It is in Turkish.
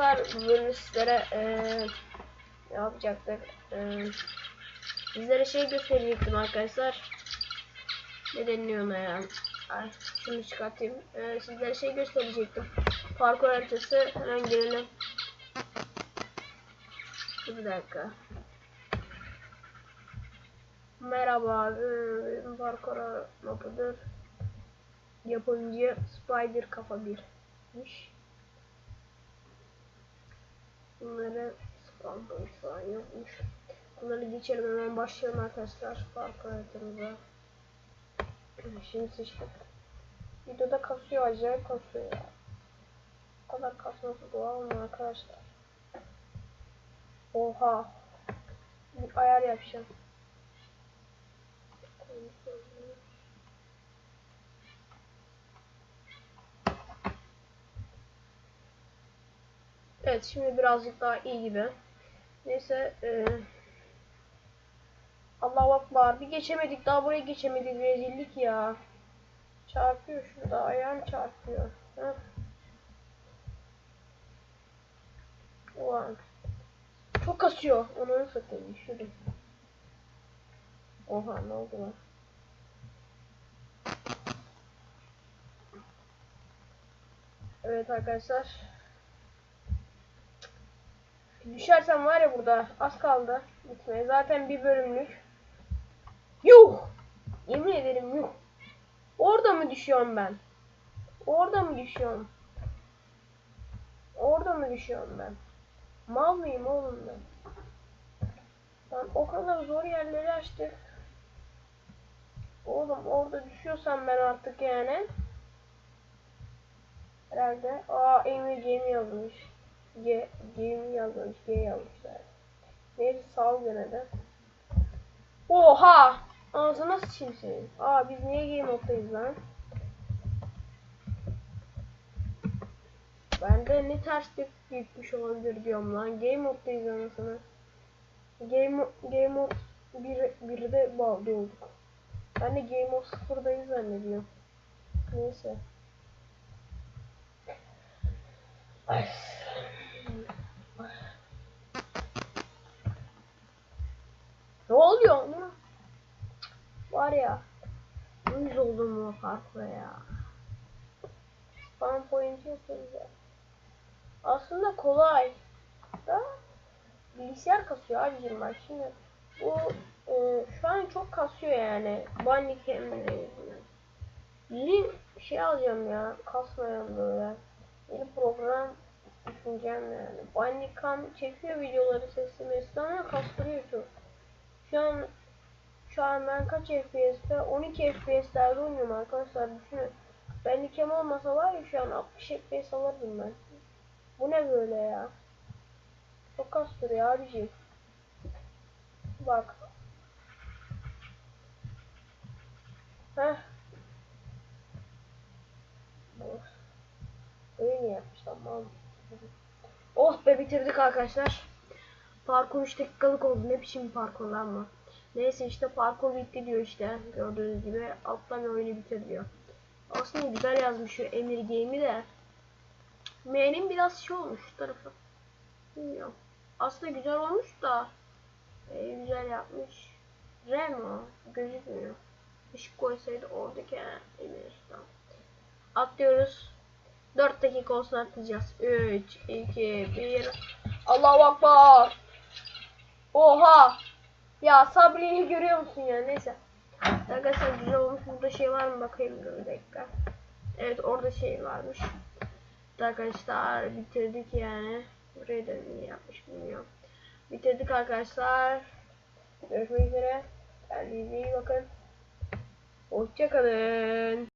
arkadaşlar bu bölümü sizlere? Eee sizlere şey gösterecektim arkadaşlar. Ne deniliyor ona ya? Ay, şunu çıkartayım. Eee sizlere şey gösterecektim. Parkur haritası hemen gelelim. Dur Bir dakika. Merhaba, eee, parkur mapıdır. Yapımcı Spider Kafa 1'miş. Bunları spam point falan yokmuş. Bunları geçelim hemen başlayalım arkadaşlar. Parkur haritamıza. Şimdi seçtik. Videoda kasıyor acayip kasıyor ya. O kadar kasması doğal mı arkadaşlar? Oha. Bir ayar yapacağım. Evet şimdi birazcık daha iyi gibi. Neyse e, Allah akbar bir geçemedik daha buraya geçemedik rezillik ya. Çarpıyor şurada ayağım çarpıyor. Heh. Ulan. Çok kasıyor. Onu satayım şurada. Oha ne oldu lan? Evet arkadaşlar. Düşersem var ya burada az kaldı bitmeye. Zaten bir bölümlük. Yuh! Yemin ederim yuh. Orada mı düşüyorum ben? Orada mı düşüyorum? Orada mı düşüyorum ben? Mal mıyım oğlum ben? Lan o kadar zor yerleri açtık. Oğlum orada düşüyorsam ben artık yani. Herhalde. Aa Emir Cem yazmış. G, G yazmış. G yazmışlar. Neyse sağ ol gene de. Oha! Ağzına sıçayım senin. Aa biz niye game moddayız lan? Ben de ne terslik gitmiş olabilir diyorum lan. Game moddayız anasını. Game, game mod 1, 1'de bağlı olduk. Ben de game mod 0'dayız zannediyorum. Neyse. Ay. Ne oluyor lan? Var ya. Uyuz oldum bu farkla ya. Spam point yapıyoruz ya. Aslında kolay. Da bilgisayar kasıyor abicim bak şimdi. Bu e, şu an çok kasıyor yani. Bandicam'le yüzünden. Yeni şey alacağım ya. Kasmayan böyle. Yeni program düşüneceğim yani. Bandicam çekiyor videoları sesli mesli ama kastırıyor çok. Şu an şu an ben kaç FPS'te 12 FPS'lerde oynuyorum arkadaşlar düşünün. Bandicam olmasa var ya şu an 60 FPS alırdım ben. Bu ne böyle ya? Çok kastırıyor abiciğim. Bak. Heh. Öyle mi yapmışlar mal? Oh be bitirdik arkadaşlar. Parkur 3 dakikalık oldu. Ne biçim parkur lan bu? Neyse işte parkur bitti diyor işte. Gördüğünüz gibi alttan oyunu bitir diyor. Aslında güzel yazmış şu Emir Game'i de. M'nin biraz şey olmuş tarafı. Bilmiyorum. Aslında güzel olmuş da. E, güzel yapmış. R mi o? Gözükmüyor. Işık koysaydı oradaki Emir. Tamam. Atlıyoruz. 4 dakika olsun atlayacağız. 3, 2, 1. Allahu Akbar. Oha. Ya Sabri'yi görüyor musun ya? Neyse. Arkadaşlar güzel olmuş. Burada şey var mı bakayım bir dakika. Evet orada şey varmış. Arkadaşlar bitirdik yani. Burayı da niye yapmış bilmiyorum. Bitirdik arkadaşlar. Görüşmek üzere. Kendinize iyi bakın. Hoşçakalın.